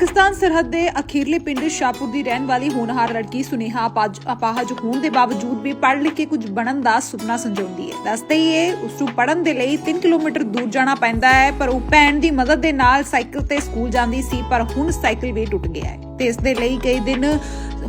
ਪਾਕਿਸਤਾਨ ਸਰਹੱਦ ਦੇ ਅਖੀਰਲੇ ਪਿੰਡ ਸ਼ਾਹਪੁਰ ਦੀ ਰਹਿਣ ਵਾਲੀ ਹੋਣਹਾਰ ਲੜਕੀ ਸੁਨੇਹਾ ਅਪਾਹਜ ਹੋਣ ਦੇ ਬਾਵਜੂਦ ਵੀ ਪੜ੍ਹ ਲਿਖ ਕੇ ਕੁਝ ਬਣਨ ਦਾ ਸੁਪਨਾ ਸੰਜਾਉਂਦੀ ਹੈ। ਦੱਸਦੇ ਹੀ ਇਹ ਉਸ ਨੂੰ ਪੜ੍ਹਨ ਦੇ ਲਈ 3 ਕਿਲੋਮੀਟਰ ਦੂਰ ਜਾਣਾ ਪੈਂਦਾ ਹੈ, ਪਰ ਉਹ ਭੈਣ ਦੀ ਮਦਦ ਦੇ ਨਾਲ ਸਾਈਕਲ ਤੇ ਸਕੂਲ ਜਾਂਦੀ ਸੀ, ਪਰ ਹੁਣ ਸਾਈਕਲ ਵੀ ਟੁੱਟ ਗਿਆ ਹੈ। ਤੇ ਇਸ ਦੇ ਲਈ ਕਈ ਦਿਨ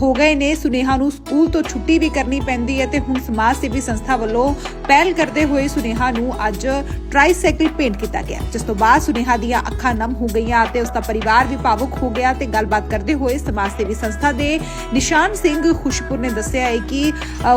ਹੋ ਗਏ ਨੇ। ਸੁਨੇਹਾ ਨੂੰ ਸਕੂਲ ਤੋਂ ਛੁੱਟੀ ਵੀ ਕਰਨੀ ਪੈਂਦੀ ਹੈ ਤੇ ਹੁਣ ਸਮਾਜ ਸੇਵੀ ਸੰਸਥਾ ਵੱਲੋਂ ਪਹਿਲ ਕਰਦੇ ਹੋਏ ਸੁਨੇਹਾ ਨੂੰ ਅੱਜ ਟ੍ਰਾਈਸਾਈਕਲ ਭੇਂਟ ਕੀਤਾ ਗਿਆ। ਜਿਸ ਤੋਂ ਬਾਅਦ ਸੁਨੇਹਾ ਦੀਆਂ ਅੱਖਾਂ ਨਮ ਹੋ ਗਈਆਂ ਅਤੇ ਉਸ ਦਾ ਪਰਿਵਾਰ ਵੀ ਭਾਵੁਕ ਹੋ ਗਿਆ ਤੇ ਗੱਲਬਾਤ ਕਰਦੇ ਹੋਏ ਸਮਾਜ ਸੇਵੀ ਸੰਸਥਾ ਦੇ ਨਿਸ਼ਾਨ ਸਿੰਘ ਖੁਸ਼ਪੁਰ ਨੇ ਦੱਸਿਆ ਹੈ ਕਿ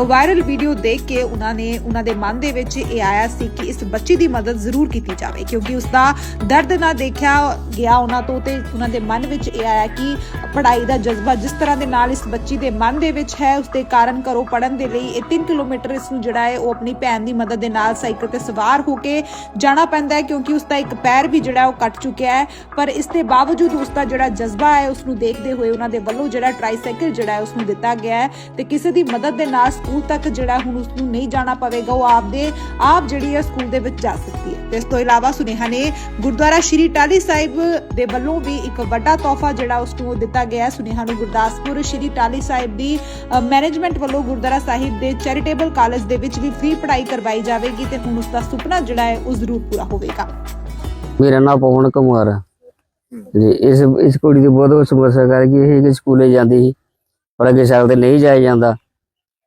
ਵਾਇਰਲ ਵੀਡੀਓ ਦੇਖ ਕੇ ਉਹਨਾਂ ਨੇ, ਉਹਨਾਂ ਦੇ ਮਨ ਦੇ ਵਿੱਚ ਇਹ ਆਇਆ ਸੀ ਕਿ ਇਸ ਬੱਚੀ ਦੀ ਮਦਦ ਜ਼ਰੂਰ ਕੀਤੀ ਜਾਵੇ ਕਿਉਂਕਿ ਉਸ ਦਾ ਦਰਦ ਨਾ ਦੇਖਿਆ ਗਿਆ ਉਹਨਾਂ ਤੋਂ ਤੇ ਉਹਨਾਂ ਦੇ ਮਨ ਵਿੱਚ ਇਹ ਆਇਆ ਕਿ ਪੜ੍ਹਾਈ ਦਾ ਜਜ਼ਬਾ ਜਿਸ ਤਰ੍ਹਾਂ ਦੇ ਨਾਲ ਇਸ ਬੱਚੀ ਦੇ ਮਨ ਦੇ ਵਿੱਚ ਹੈ ਉਸ ਦੇ ਕਾਰਨ ਘਰੋਂ ਪੜਨ ਦੇ ਲਈ ਇਹ 3 ਕਿਲੋਮੀਟਰ ਇਸ ਨੂੰ ਜਿਹੜਾ ਹੈ, ਉਹ ਆਪਣੀ ਭੈਣ ਦੀ ਮਦਦ ਦੇ ਨਾਲ ਸਾਈਕਲ ਤੇ ਸਵਾਰ ਹੋ ਕੇ ਜਾਣਾ ਪੈਂਦਾ ਹੈ ਕਿਉਂਕਿ ਉਸ ਦਾ ਇੱਕ ਪੈਰ ਵੀ ਜਿਹੜਾ ਉਹ ਕੱਟ ਚੁੱਕਿਆ ਹੈ। ਪਰ ਇਸ ਦੇ ਬਾਵਜੂਦ ਉਸ ਦਾ ਜਿਹੜਾ ਜਜ਼ਬਾ ਹੈ, ਉਸ ਨੂੰ ਦੇਖਦੇ ਹੋਏ ਉਹਨਾਂ ਦੇ ਵੱਲੋਂ ਜਿਹੜਾ ਟ੍ਰਾਈਸਾਈਕਲ ਜਿਹੜਾ ਹੈ, ਉਸ ਨੂੰ ਦਿੱਤਾ ਗਿਆ ਹੈ ਤੇ ਕਿਸੇ ਦੀ ਮਦਦ ਦੇ ਨਾਲ ਸਕੂਲ ਤੱਕ ਜਿਹੜਾ ਹੁਣ ਉਸ ਨੂੰ ਨਹੀਂ ਜਾਣਾ ਪਵੇਗਾ, ਉਹ ਆਪਦੇ ਆਪ ਜਿਹੜੀ ਹੈ, ਸਕੂਲ ਦੇ ਵਿੱਚ ਜਾ ਸਕਦੀ ਹੈ। ਤੇ ਇਸ ਤੋਂ ਇਲਾਵਾ ਸੁਨੇਹਾ ਨੇ ਗੁਰਦੁਆਰਾ ਸ਼੍ਰੀ ਟਾਲੀ ਸਾਹਿਬ ਦੇ ਵੱਲੋਂ ਵੀ ਇੱਕ ਵੱਡਾ ਤੋਹਫਾ ਜਿਹੜਾ ਉਸ ਨੂੰ ਦਿੱਤਾ ਗਿਆ ਹੈ। ਸੁਨੇਹਾ ਨੂੰ ਗੁਰਦਾਸਪੁਰ ਸ਼੍ਰੀ ਟਾਲੀ ਸਾਹਿਬ ਦੀ ਮੈਨੇਜਮੈਂਟ ਵੱਲੋਂ ਗੁਰਦੁਆਰਾ ਸਾਹਿਬ ਦੇ ਚੈਰੀਟੇਬਲ ਕਾਲਜ ਦੇ ਵਿੱਚ ਵੀ ਫ੍ਰੀ ਪੜ੍ਹਾਈ ਕਰਵਾਈ ਜਾਵੇਗੀ ਤੇ ਹੁਣ ਉਸ ਦਾ ਸੁਪਨਾ ਜਿਹੜਾ ਹੈ ਉਹ ਜ਼ਰੂਰ ਪੂਰਾ ਹੋਵੇਗਾ। ਮੇਰਾ ਨਾਮ ਪਵਨ ਕੁਮਾਰ ਹੈ। ਜੀ, ਇਸ ਇਸ ਕੁੜੀ ਦੀ ਬਹੁਤ ਸਮੱਸਿਆ ਕਰਕੇ ਇਹ ਕਿ ਸਕੂਲੇ ਜਾਂਦੀ ਸੀ, ਪਰ ਅੱਗੇ ਸਾਈਕਲ ਤੇ ਨਹੀਂ ਜਾਇਆ ਜਾਂਦਾ।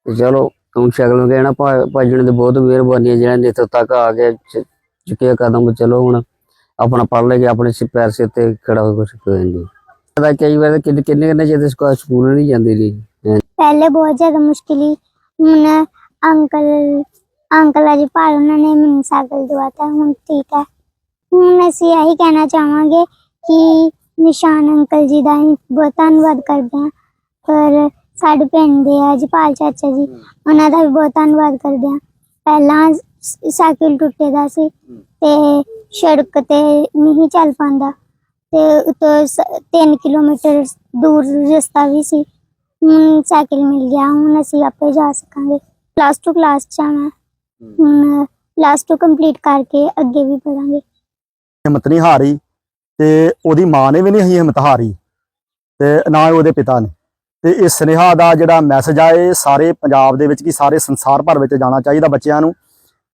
ਤੇ ਚਲੋ ਤੁਮ ਸਾਈਕਲ ਨੂੰ ਕਹਿਣਾ ਭਾਜਣ ਦੀ ਬਹੁਤ ਮਿਹਰਬਾਨੀ ਹੈ, ਜਿਹੜਾ ਨਿਤ ਤੱਕ ਆ ਕੇ ਚੁੱਕਿਆ ਕਦਮ, ਚਲੋ ਹੁਣ ਆਪਣਾ ਪੜ੍ਹ ਲੈ ਕੇ ਆਪਣੇ ਸਿਰ ਪੈਰ ਸਿਰ ਤੇ ਖੜਾ ਹੋ ਕੁਛ ਕਰਾਂਗੇ ਪਤਾ ਕਈ ਵਾਰ ਕਿੰਨੇ ਕਿੰਨੇ ਚਿਰ ਸਕੂਲ ਨਹੀਂ ਜਾਂਦੀ ਰਹੀ ਪਹਿਲੇ ਬਹੁਤ ਜ਼ਿਆਦਾ ਮੁਸ਼ਕਿਲ ਸੀ। ਹੁਣ ਅੰਕਲ ਅੰਕਲ ਅਜੀ ਭਾਲ ਉਹਨਾਂ ਨੇ ਮੈਨੂੰ ਸਾਈਕਲ ਦਵਾਤਾ ਹੁਣ ਠੀਕ ਹੈ। ਹੁਣ ਅਸੀਂ ਇਹੀ ਕਹਿਣਾ ਚਾਹਾਂਗੇ ਕਿ ਨਿਸ਼ਾਨ ਅੰਕਲ ਜੀ ਦਾ ਅਸੀਂ ਬਹੁਤ ਧੰਨਵਾਦ ਕਰਦੇ ਹਾਂ। ਪਰ ਸਾਡੇ ਪਿੰਡ ਦੇ ਆ ਜਪਾਲ ਚਾਚਾ ਜੀ, ਉਹਨਾਂ ਦਾ ਵੀ ਬਹੁਤ ਧੰਨਵਾਦ ਕਰਦੇ ਹਾਂ। ਪਹਿਲਾਂ ਸਾਈਕਲ ਟੁੱਟੇ ਦਾ ਸੀ ਤੇ ਸੜਕ ਤੇ ਨਹੀਂ ਚੱਲ ਪਾਉਂਦਾ। ਤੇ ਉਤੋਂ 3 ਕਿਲੋਮੀਟਰ ਦੂਰ ਰਸਤਾ ਵੀ ਸੀ। ਹੁਣ ਸਾਈਕਲ ਮਿਲ ਗਿਆ ਹੁਣ ਅਸੀਂ ਆਪੇ ਜਾ ਸਕਾਂਗੇ। ਪਲੱਸ 2 ਕਲਾਸ ਚ ਆ ਮੈਂ। ਹੁਣ ਪਲੱਸ 2 ਕੰਪਲੀਟ ਕਰਕੇ ਅੱਗੇ ਵੀ ਪੜਾਂਗੇ। ਹਿੰਮਤ ਨਹੀਂ ਹਾਰੀ ਤੇ ਉਹਦੀ ਮਾਂ ਨੇ ਵੀ ਨਹੀਂ ਹਿੰਮਤ ਹਾਰੀ ਤੇ ਨਾ ਹੀ ਉਹਦੇ ਪਿਤਾ ਨੇ। ਤੇ ਇਹ ਸੁਨੇਹਾ ਦਾ ਜਿਹੜਾ ਮੈਸੇਜ ਆ ਇਹ ਸਾਰੇ ਪੰਜਾਬ ਦੇ ਵਿੱਚ ਕੀ ਸਾਰੇ ਸੰਸਾਰ ਭਰ ਵਿੱਚ ਜਾਣਾ ਚਾਹੀਦਾ ਬੱਚਿਆਂ ਨੂੰ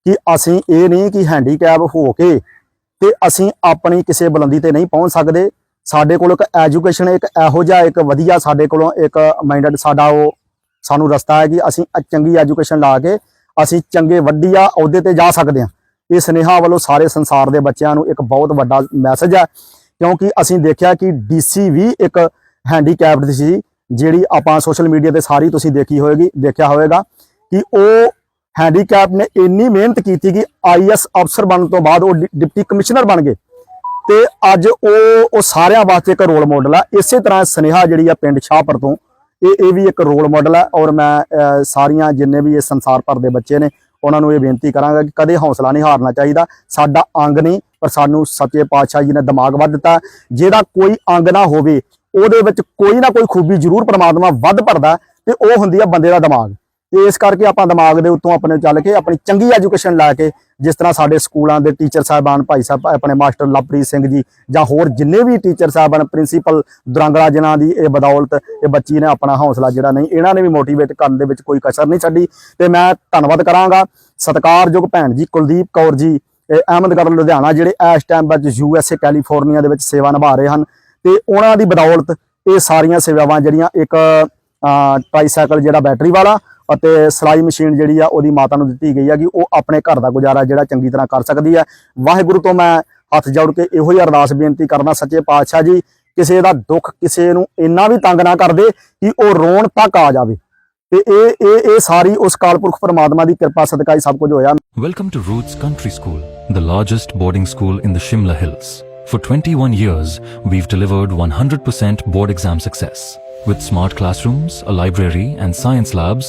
ਕਿ ਅਸੀਂ ਇਹ ਨਹੀਂ ਕਿ ਹੈਂਡੀਕੈਪ ਹੋ ਕੇ ਤੇ ਅਸੀਂ ਆਪਣੀ ਕਿਸੇ ਬੁਲੰਦੀ ਤੇ ਨਹੀਂ ਪਹੁੰਚ ਸਕਦੇ। ਸਾਡੇ ਕੋਲ ਇੱਕ ਐਜੂਕੇਸ਼ਨ ਇੱਕ ਇਹੋ ਜਿਹਾ, ਇੱਕ ਵਧੀਆ ਸਾਡੇ ਕੋਲੋਂ ਇੱਕ ਮਾਈਂਡਡ ਸਾਡਾ ਉਹ ਸਾਨੂੰ ਰਸਤਾ ਹੈ ਕਿ ਅਸੀਂ ਚੰਗੀ ਐਜੂਕੇਸ਼ਨ ਲਾ ਕੇ ਅਸੀਂ ਚੰਗੇ ਵੱਡੀਆ ਅਹੁਦੇ ਤੇ ਜਾ ਸਕਦੇ ਹਾਂ। ਇਹ ਸੁਨੇਹਾ ਵੱਲੋਂ ਸਾਰੇ ਸੰਸਾਰ ਦੇ ਬੱਚਿਆਂ ਨੂੰ ਇੱਕ ਬਹੁਤ ਵੱਡਾ ਮੈਸੇਜ ਹੈ, ਕਿਉਂਕਿ ਅਸੀਂ ਦੇਖਿਆ ਕਿ ਡੀਸੀ ਵੀ ਇੱਕ ਹੈਂਡੀਕੈਪਡ ਸੀ, ਜਿਹੜੀ ਆਪਾਂ ਸੋਸ਼ਲ ਮੀਡੀਆ ਤੇ ਸਾਰੀ ਤੁਸੀਂ ਦੇਖੀ ਹੋਏਗੀ, ਦੇਖਿਆ ਹੋਵੇਗਾ ਕਿ ਉਹ ਹੈਂਡੀਕੈਪ ਨੇ ਇੰਨੀ ਮਿਹਨਤ ਕੀਤੀ ਕਿ ਆਈਐਸ ਅਫਸਰ ਬਣਨ ਤੋਂ ਬਾਅਦ ਉਹ ਡਿ- ਡਿਪਟੀ ਕਮਿਸ਼ਨਰ ਬਣ ਗਏ। ਤੇ ਅੱਜ ਉਹ ਉਹ ਸਾਰਿਆਂ ਵਾਸਤੇ ਇੱਕ ਰੋਲ ਮਾਡਲ ਆ। ਇਸੇ ਤਰ੍ਹਾਂ ਸੁਨੇਹਾ ਜਿਹੜੀ ਆ ਪਿੰਡ ਸ਼ਾਹਪੁਰ ਤੋਂ, ਇਹ ਇਹ ਵੀ ਇੱਕ ਰੋਲ ਮਾਡਲ ਹੈ ਔਰ ਮੈਂ ਸਾਰੀਆਂ ਜਿੰਨੇ ਵੀ ਇਹ ਸੰਸਾਰ ਭਰ ਦੇ ਬੱਚੇ ਨੇ, ਉਹਨਾਂ ਨੂੰ ਇਹ ਬੇਨਤੀ ਕਰਾਂਗਾ ਕਿ ਕਦੇ ਹੌਸਲਾ ਨਹੀਂ ਹਾਰਨਾ ਚਾਹੀਦਾ। ਸਾਡਾ ਅੰਗ ਨਹੀਂ, ਪਰ ਸਾਨੂੰ ਸੱਚੇ ਪਾਤਸ਼ਾਹ ਜੀ ਨੇ ਦਿਮਾਗ ਵੱਧ ਦਿੱਤਾ। ਜਿਹਦਾ ਕੋਈ ਅੰਗ ਨਾ ਹੋਵੇ, ਉਹਦੇ ਵਿੱਚ ਕੋਈ ਨਾ ਕੋਈ ਖੂਬੀ ਜ਼ਰੂਰ ਪਰਮਾਤਮਾ ਵੱਧ ਭਰਦਾ ਤੇ ਉਹ ਹੁੰਦੀ ਆ ਬੰਦੇ ਦਾ ਦਿਮਾਗ। ਤੇ ਇਸ ਕਰਕੇ ਆਪਾਂ ਦਿਮਾਗ ਦੇ ਉੱਤੋਂ ਆਪਣੇ ਚੱਲ ਕੇ ਆਪਣੀ ਚੰਗੀ ਐਜੂਕੇਸ਼ਨ ਲੈ ਕੇ ਜਿਸ ਤਰ੍ਹਾਂ ਸਾਡੇ ਸਕੂਲਾਂ ਦੇ ਟੀਚਰ ਸਾਹਿਬਾਨ ਭਾਈ ਸਾਹਿਬ, ਆਪਣੇ ਮਾਸਟਰ ਲਵਪ੍ਰੀਤ ਸਿੰਘ ਜੀ ਜਾਂ ਹੋਰ ਜਿੰਨੇ ਵੀ ਟੀਚਰ ਸਾਹਿਬਾਨ, ਪ੍ਰਿੰਸੀਪਲ ਦੁਰੰਗਲਾ ਜਿਨ੍ਹਾਂ ਦੀ ਇਹ ਬਦੌਲਤ ਇਹ ਬੱਚੀ ਨੇ ਆਪਣਾ ਹੌਸਲਾ ਜਿਹੜਾ ਨਹੀਂ, ਇਹਨਾਂ ਨੇ ਵੀ ਮੋਟੀਵੇਟ ਕਰਨ ਦੇ ਵਿੱਚ ਕੋਈ ਕਸਰ ਨਹੀਂ ਛੱਡੀ ਤੇ ਮੈਂ ਧੰਨਵਾਦ ਕਰਾਂਗਾ ਸਤਿਕਾਰਯੋਗ ਭੈਣ ਜੀ ਕੁਲਦੀਪ ਕੌਰ ਜੀ, ਇਹ ਅਹਿਮਦਗੜ੍ਹ ਲੁਧਿਆਣਾ, ਜਿਹੜੇ ਇਸ ਟਾਈਮ ਵਿੱਚ ਏ ਕੈਲੀਫੋਰਨੀਆ ਦੇ ਵਿੱਚ ਸੇਵਾ ਨਿਭਾ ਰਹੇ ਹਨ ਤੇ ਉਹਨਾਂ ਦੀ ਬਦੌਲਤ ਇਹ ਸਾਰੀਆਂ ਸੇਵਾਵਾਂ ਜਿਹੜੀਆਂ ਇੱਕ ਟ੍ਰਾਈਸਾਈਕਲ ਜਿਹੜਾ ਬੈਟਰੀ ਵਾਲਾ ਅਤੇ ਸਲਾਈ ਮਸ਼ੀਨ ਜਿਹੜੀ ਆ ਉਹਦੀ ਮਾਤਾ ਨੂੰ ਦਿੱਤੀ ਗਈ ਆ ਕਿ ਉਹ ਆਪਣੇ ਘਰ ਦਾ ਗੁਜ਼ਾਰਾ ਜਿਹੜਾ ਚੰਗੀ ਤਰ੍ਹਾਂ ਕਰ ਸਕਦੀ ਆ ਵਾਹਿਗੁਰੂ ਤੋਂ ਮੈਂ ਹੱਥ ਜੋੜ ਕੇ ਇਹੋ ਹੀ ਅਰਦਾਸ ਬੇਨਤੀ ਕਰਨਾ ਸੱਚੇ ਪਾਤਸ਼ਾਹ ਜੀ ਕਿਸੇ ਦਾ ਦੁੱਖ ਕਿਸੇ ਨੂੰ ਇੰਨਾ ਵੀ ਤੰਗ ਨਾ ਕਰਦੇ ਕਿ ਉਹ ਰੋਣ ਤੱਕ ਆ ਜਾਵੇ ਤੇ ਇਹ ਇਹ ਇਹ ਸਾਰੀ ਉਸ ਕਾਲਪੁਰਖ ਪਰਮਾਤਮਾ ਦੀ ਕਿਰਪਾ ਸਦਕਾ ਹੀ ਸਭ ਕੁਝ ਹੋਇਆ welcome to Roots country school the largest boarding school in the Shimla hills For 21 years, we've delivered 100% board exam success. With smart classrooms, a library, and science labs,